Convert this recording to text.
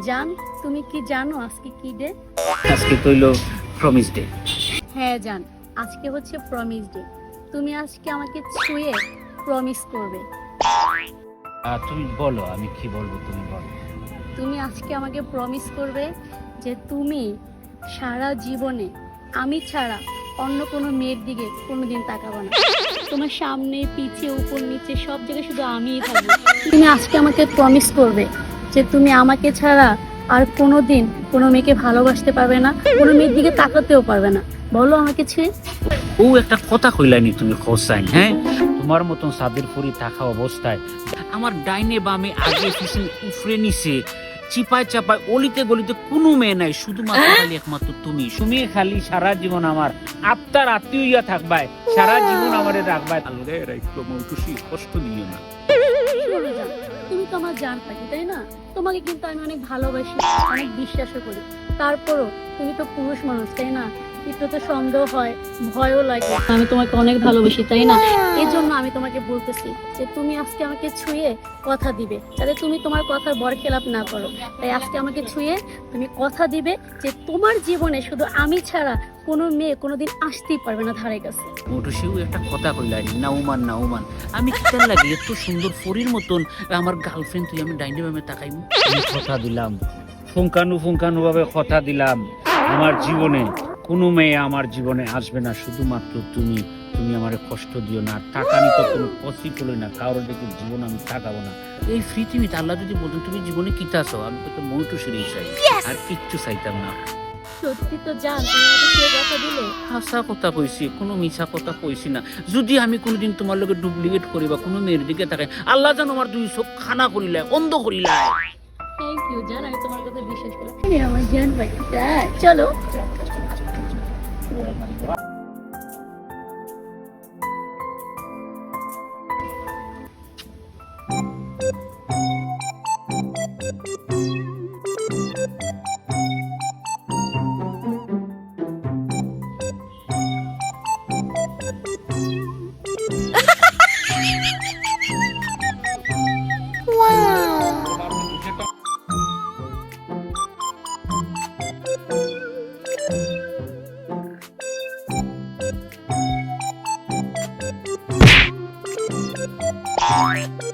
জান তুমি কি জানো আজকে কি ডে? আজকে তৈল প্রমিস ডে হ্যাঁ জান আজকে হচ্ছে প্রমিস ডে তুমি আজকে আমাকে ছুঁয়ে প্রমিস করবে। আর তুমি বলো আমি কি বলব তুমি বলো। তুমি আজকে আমাকে প্রমিস করবে যে তুমি সারা জীবনে আমি ছাড়া অন্য কোনো মেয়ের দিকে কোনোদিন তাকাবো না। তোমার সামনে পিছে উপর নিচে সব জায়গায় শুধু আমিই থাকব। তুমি আজকে আমাকে প্রমিস করবে যে তুমি আমাকে ছাড়া আর কোনোদিন কোনো মেয়েকে ভালোবাসতে পারবে না কোনো মেয়ের দিকে তাকাতেও পারবে না। বলো আমাকে ছেড়ে ও একটা কথা কইলানি তুমি হোসাইন হ্যাঁ? তোমার মতন সাদের ফুরি থাকা অবস্থায় আমার ডাইনে বামে আগে পিছনে উফরে নিছে চিপায় চাপায় অলিতে গলিতে কোনো মেয়ে নাই শুধুমাত্র খালি একমাত্র তুমি। তুমি খালি সারা জীবন আমার আত্মার আত্মীয় থাকবাই সারা জীবন আমারে রাখবাই আলগে রাখল মৌটুসি কষ্ট দিও না। জান থাকি তাই না? তোমাকে কিন্তু আমি অনেক ভালোবাসি, অনেক বিশ্বাসও করি। তারপরও তুমি তো পুরুষ মানুষ, তাই না? একটু তো সন্দেহ হয় ভয়ও লাগে। আমি তোমাকে অনেক ভালোবাসি তাই না? এই জন্য আমি তোমাকে বলতেছি যে তুমি আজকে আমাকে ছুঁয়ে কথা দিবে। যাতে তুমি তোমার কথার বরখেলাপ না করো। তাই আজকে আমাকে ছুঁয়ে তুমি কথা দিবে যে তোমার জীবনে শুধু আমি ছাড়া কোনো মেয়ে কোনোদিন আসতেই পারবে না ধারে কাছে। মৌটুসিও একটা কথা কইলাই নাউমান নাউমান আমি কিতার লাগে এত সুন্দর ফরির মতন আমার গার্লফ্রেন্ড তুই আমি ডাইনে বামে তাকাইমু। কথা দিলাম ফুঙ্কানু ফুঙ্কানু ভাবে কথা দিলাম আমার জীবনে। কোনো মেয়ে আমার জীবনে আসবে না শুধুমাত্র তুমি তুমি আমার কষ্ট দিও না। আর টাকানি তো কোনো না কারোর দিকে জীবন আমি তাকাবো না। এই পৃথিবীতে আল্লাহ যদি বলতেন তুমি জীবনে কি চাও আমি তো মৌটু সিঁড়ি চাই। আর কিচ্ছু চাইতাম না। সত্যি তো জান তুমি আমাকে কথা দিলে? হাসা কথা কইছি কোনো মিছা কথা কইছি না। যদি আমি কোনোদিন তোমার লগে ডুপ্লিকেট করি বা কোনো মেয়ের দিকে তাকাই আল্লাহ যেন আমার দুই চোখ খানা করিলে অন্ধ করিলে থ্যাংক ইউ জান আমি তোমার কথা বিশ্বাস করি। আমার জান ভাই চলো। 是满足啊。thank you Bye.